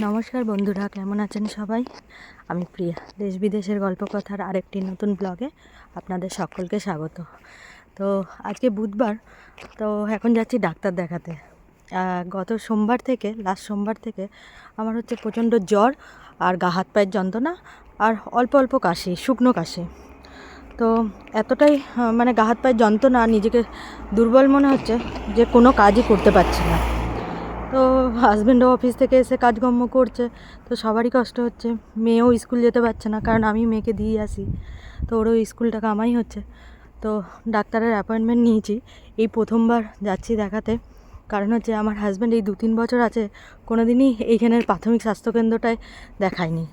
নমস্কার বন্ধুরা, কেমন আছেন সবাই? আমি প্রিয়া, দেশ বিদেশের গল্প কথার আরেকটি নতুন ব্লগে আপনাদের সকলকে স্বাগত। তো আজকে বুধবার, তো এখন যাচ্ছি ডাক্তার দেখাতে। গত সোমবার থেকে লাস্ট সোমবার থেকে আমার হচ্ছে প্রচণ্ড জ্বর আর গা হাত পায়ের যন্ত্রণা আর অল্প অল্প কাশি, শুকনো কাশি। তো এতটাই মানে গা হাত পায়ের যন্ত্রণা নিজেকে দুর্বল মনে হচ্ছে যে কোনো কাজই করতে পারছি না। হাজব্যান্ডও অফিস থেকে এসে কাজকর্ম করছে, তো সবারই কষ্ট হচ্ছে। মেয়েও স্কুল যেতে পারছে না, কারণ আমি মেয়েকে দিয়ে আসি। তো ওরও স্কুলটা কামাই হচ্ছে। তো ডাক্তারের অ্যাপয়েন্টমেন্ট নিয়েছি। এই প্রথমবার যাচ্ছি দেখাতে। কারণ হচ্ছে আমার হাজব্যান্ড এই দু তিন বছর আছে কোনো দিনই এইখানের প্রাথমিক স্বাস্থ্যকেন্দ্রটায় দেখায়নি।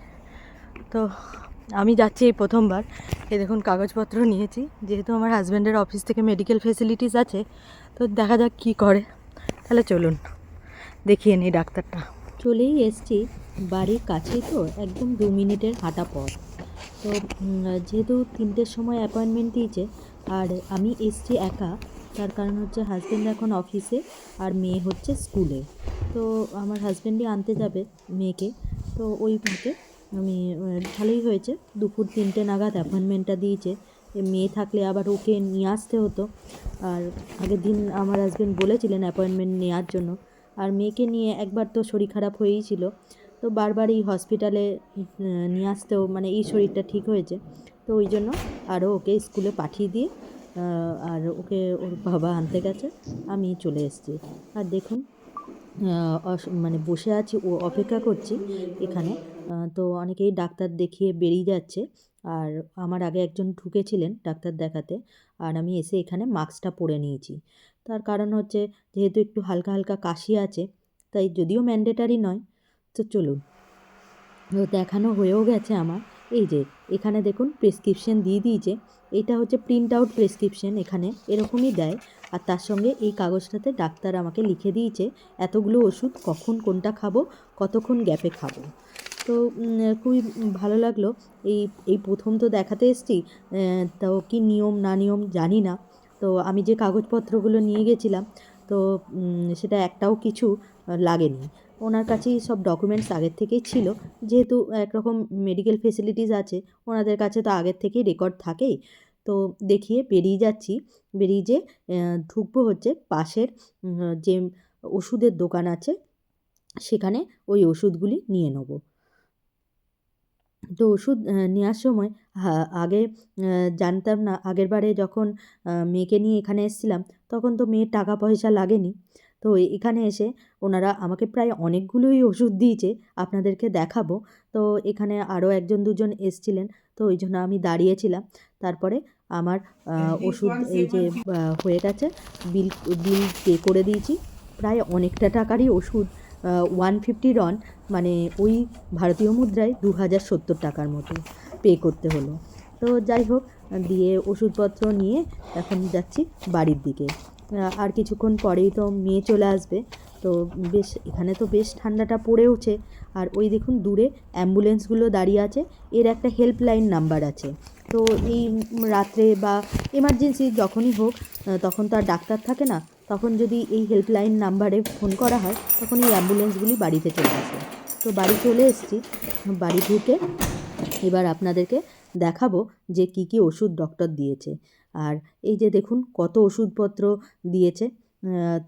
তো আমি যাচ্ছি এই প্রথমবার। এ দেখুন, কাগজপত্র নিয়েছি। যেহেতু আমার হাজব্যান্ডের অফিস থেকে মেডিকেল ফেসিলিটিস আছে, তো দেখা যাক কী করে। তাহলে চলুন। দেখিয়ে নিই ডাক্তারটা। চলেই এসছি। বাড়ির কাছেই তো, একদম দু মিনিটের হাঁটা পথ। তো যেহেতু তিনটের সময় অ্যাপয়েন্টমেন্ট দিয়েছে, আর আমি এসছি একা, তার কারণ হচ্ছে হাজব্যান্ড এখন অফিসে আর মেয়ে হচ্ছে স্কুলে তো, আমার হাজব্যান্ডই আনতে যাবে মেয়েকে। তো, ওই ফাঁকে আমি ভালোই হয়েছে। দুপুর তিনটে নাগাদ অ্যাপয়েন্টমেন্টটা দিয়েছে। মেয়ে থাকলে আবার ওকে নিয়ে আসতে হতো। আর আগের দিন আমার হাজব্যান্ড বলেছিলেন অ্যাপয়েন্টমেন্ট নেওয়ার জন্য। আর মেয়েকে নিয়ে একবার তো শরীর খারাপ হয়েই ছিল। তো বারবার এই হসপিটালে নিয়ে আসতেও মানে এই শরীরটা ঠিক হয়েছে। তো ওই জন্য আরও ওকে স্কুলে পাঠিয়ে দিয়ে আর ওকে ওর বাবা আনতে গেছে। আমি চলে এসেছি। আর দেখুন মানে বসে আছি, ও অপেক্ষা করছি এখানে। তো অনেকেই ডাক্তার দেখিয়ে বেরিয়ে যাচ্ছে। আর আমার আগে একজন ঢুকেছিলেন ডাক্তার দেখাতে। আর আমি এসে এখানে মাস্কটা পরে নিয়েছি। তার কারণ হচ্ছে যেহেতু একটু হালকা হালকা কাশি আছে, তাই যদিও ম্যান্ডেটারি নয়, তো চলুন। তো দেখানো হয়েও গেছে আমার, এই যে এখানে দেখুন প্রেসক্রিপশন দিয়ে দিয়েছে, এটা হচ্ছে প্রিন্ট আউট প্রেসক্রিপশন এখানে, এরকমই দেয়। আর তার সঙ্গে এই কাগজটাতে ডাক্তার আমাকে লিখে দিয়েছে, এতগুলো ওষুধ কখন কোনটা খাব, কতক্ষণ গ্যাপে খাব। তো খুবই ভালো লাগল, এই এই প্রথম তো দেখাতে এসছি তো কী নিয়ম না নিয়ম জানি না তো আমি যে কাগজপত্রগুলো নিয়ে গেছিলাম, তো সেটা একটাও কিছু লাগেনি। ওনার কাছেই সব ডকুমেন্টস আগের থেকেই ছিল। যেহেতু একরকম মেডিকেল ফেসিলিটিস আছে, ওনাদের কাছে তো আগের থেকেই রেকর্ড থাকেই। তো দেখিয়ে বেরিয়ে যাচ্ছি। বেরিয়ে যে ঢুকবো হচ্ছে পাশের যে ওষুধের দোকান আছে, সেখানে ওই ওষুধগুলি নিয়ে নেব। তো ওষুধ নেওয়ার সময় আগে জানতাম না আগের বারে যখন মেয়েকে নিয়ে এখানে এসেছিলাম তখন তো মেয়ের টাকা পয়সা লাগেনি। তো এখানে এসে ওনারা আমাকে প্রায় অনেকগুলোই ওষুধ দিয়েছে আপনাদেরকে দেখাবো। তো এখানে আরও একজন দুজন এসছিলেন তো ওই জন্য আমি দাঁড়িয়েছিলাম। তারপরে আমার ওষুধ এই যে হয়ে গেছে বিল বিল পে করে দিয়েছি। প্রায় অনেকটা টাকারই ওষুধ। ওয়ান ফিফটি রন মানে ওই ভারতীয় মুদ্রায় দু হাজার সত্তর টাকার মতো পে করতে হলো। তো যাই হোক, দিয়ে ওষুধপত্র নিয়ে এখন যাচ্ছি বাড়ির দিকে। আর কিছুক্ষণ পরেই তো মেয়ে চলে আসবে। তো বেশ, এখানে তো বেশ ঠান্ডাটা পড়েওছে। আর ওই দেখুন, দূরে অ্যাম্বুলেন্সগুলো দাঁড়িয়ে আছে। এর একটা হেল্পলাইন নাম্বার আছে। তো এই রাত্রে বা এমার্জেন্সি যখনই হোক তখন তো আর ডাক্তার থাকে না। তখন যদি এই হেল্পলাইন নাম্বারে ফোন করা হয়, তখন এই অ্যাম্বুলেন্সগুলি বাড়িতে চলে আসে। তো বাড়ি চলে এসেছি। বাড়ি ঢুকে এবার আপনাদেরকে দেখাবো যে কি কি ওষুধ ডক্টর দিয়েছে। আর এই যে দেখুন, কত ওষুধপত্র দিয়েছে।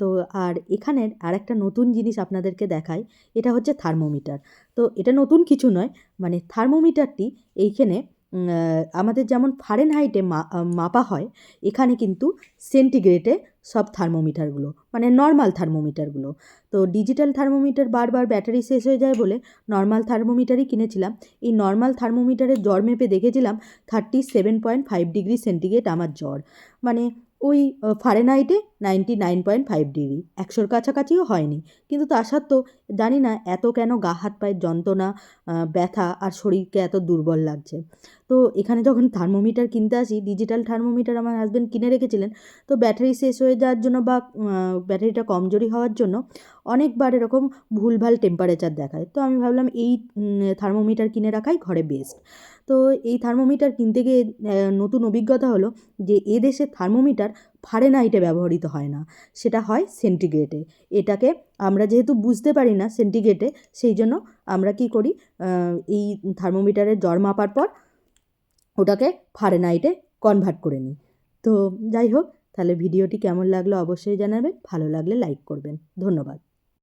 তো আর এখানের আর একটা নতুন জিনিস আপনাদেরকে দেখাই, এটা হচ্ছে থার্মোমিটার। তো এটা নতুন কিছু নয় মানে থার্মোমিটারটি এইখানে আমাদের যেমন ফারেনহাইটে মা মাপা হয়, এখানে কিন্তু সেন্টিগ্রেডে সব থার্মোমিটারগুলো মানে নর্মাল থার্মোমিটারগুলো। তো ডিজিটাল থার্মোমিটার বারবার ব্যাটারি শেষ হয়ে যায় বলে নর্মাল থার্মোমিটারই কিনেছিলাম। এই নর্মাল থার্মোমিটারের জ্বর মেপে দেখেছিলাম thirty seven point five degree centigrade আমার জ্বর। মানে ওই ফারেনহাইটে ninety nine point five degree. একশোর কাছাকাছিও হয়নি। কিন্তু তা সত্ত্বেও জানি না এত কেন গা, হাত, পায়ের যন্ত্রণা ব্যথা আর শরীরকে এত দুর্বল লাগছে। তো এখানে যখন থার্মোমিটার কিনতে আসি, ডিজিটাল থার্মোমিটার আমার হাজব্যান্ড কিনে রেখেছিলেন, তো ব্যাটারি শেষ হয়ে যাওয়ার জন্য বা ব্যাটারিটা কমজোরি হওয়ার জন্য অনেকবার এরকম ভুলভাল টেম্পারেচার দেখায়। তো আমি ভাবলাম এই থার্মোমিটার কিনে রাখাই ঘরে বেস্ট তো এই থার্মোমিটার কিনতে গিয়ে নতুন অভিজ্ঞতা হলো যে এ দেশের থার্মোমিটার ফারেনহাইটে ব্যবহৃত হয় না। সেটা হয় সেন্টিগ্রেটে। এটাকে আমরা যেহেতু বুঝতে পারি না সেন্টিগ্রেটে, সেই জন্য আমরা কি করি এই থার্মোমিটারের জ্বর মাপার পর ওটাকে ফারেনহাইটে কনভার্ট করে নিই। তো যাই হোক, তাহলে ভিডিওটি কেমন লাগল অবশ্যই জানাবেন, ভালো লাগলে লাইক করবেন। ধন্যবাদ।